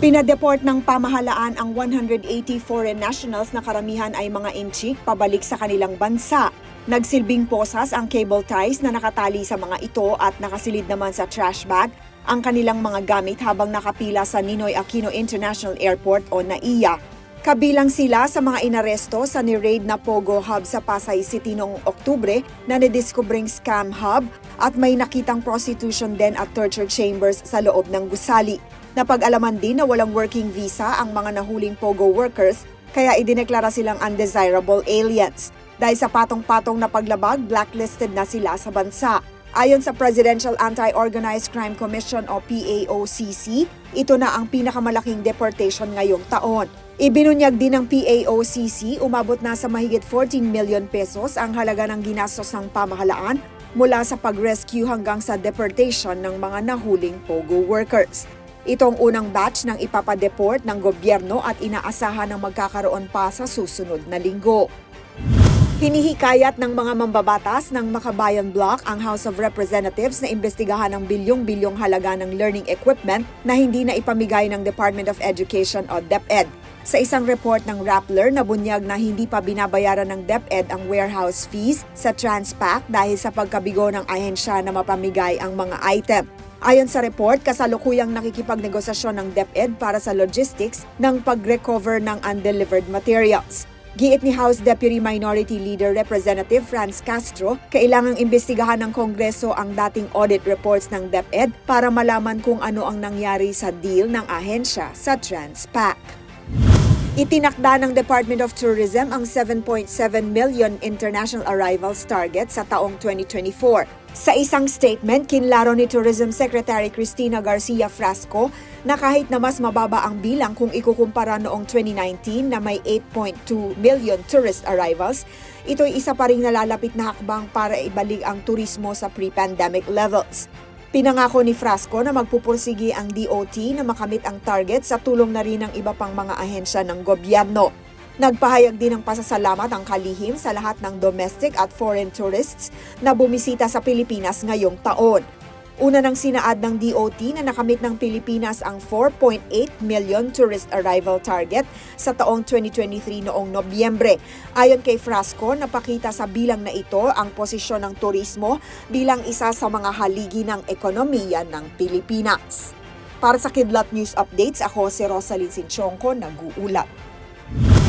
Pinadeport ng pamahalaan ang 180 foreign nationals na karamihan ay mga inchik pabalik sa kanilang bansa. Nagsilbing posas ang cable ties na nakatali sa mga ito at nakasilid naman sa trash bag ang kanilang mga gamit habang nakapila sa Ninoy Aquino International Airport o NAIA. Kabilang sila sa mga inaresto sa ni-raid na Pogo Hub sa Pasay City noong Oktubre na nadiskubring scam hub at may nakitang prostitution den at torture chambers sa loob ng gusali. Napag-alaman din na walang working visa ang mga nahuling Pogo workers kaya idineklara silang undesirable aliens. Dahil sa patong-patong na paglabag, blacklisted na sila sa bansa. Ayon sa Presidential Anti-Organized Crime Commission o PAOCC, ito na ang pinakamalaking deportation ngayong taon. Ibinunyag din ng PAOCC, umabot na sa mahigit 14 million pesos ang halaga ng ginastos ng pamahalaan mula sa pag-rescue hanggang sa deportation ng mga nahuling POGO workers. Itong unang batch ng ipapadeport ng gobyerno at inaasahan ng magkakaroon pa sa susunod na linggo. Hinihikayat ng mga mambabatas ng Makabayan Block ang House of Representatives na imbestigahan ang bilyong-bilyong halaga ng learning equipment na hindi na ipamigay ng Department of Education o DepEd. Sa isang report ng Rappler, nabunyag na hindi pa binabayaran ng DepEd ang warehouse fees sa Transpac dahil sa pagkabigo ng ahensya na mapamigay ang mga item. Ayon sa report, kasalukuyang nakikipagnegosasyon ng DepEd para sa logistics ng pag-recover ng undelivered materials. Giit ni House Deputy Minority Leader Representative Franz Castro, kailangang imbestigahan ng Kongreso ang dating audit reports ng DepEd para malaman kung ano ang nangyari sa deal ng ahensya sa Transpac. Itinakda ng Department of Tourism ang 7.7 million international arrivals target sa taong 2024. Sa isang statement, kinlaro ni Tourism Secretary Cristina Garcia Frasco na kahit na mas mababa ang bilang kung ikukumpara noong 2019 na may 8.2 million tourist arrivals, ito'y isa pa ring nalalapit na hakbang para ibalik ang turismo sa pre-pandemic levels. Pinangako ni Frasco na magpupursigi ang DOT na makamit ang target sa tulong na rin ng iba pang mga ahensya ng gobyerno. Nagpahayag din ng pasasalamat ang kalihim sa lahat ng domestic at foreign tourists na bumisita sa Pilipinas ngayong taon. Una nang sinaad ng DOT na nakamit ng Pilipinas ang 4.8 million tourist arrival target sa taong 2023 noong Nobyembre. Ayon kay Frasco, napakita sa bilang na ito ang posisyon ng turismo bilang isa sa mga haligi ng ekonomiya ng Pilipinas. Para sa Kidlat News Updates, ako si Rosalyn Sinchonko, nag-uulat.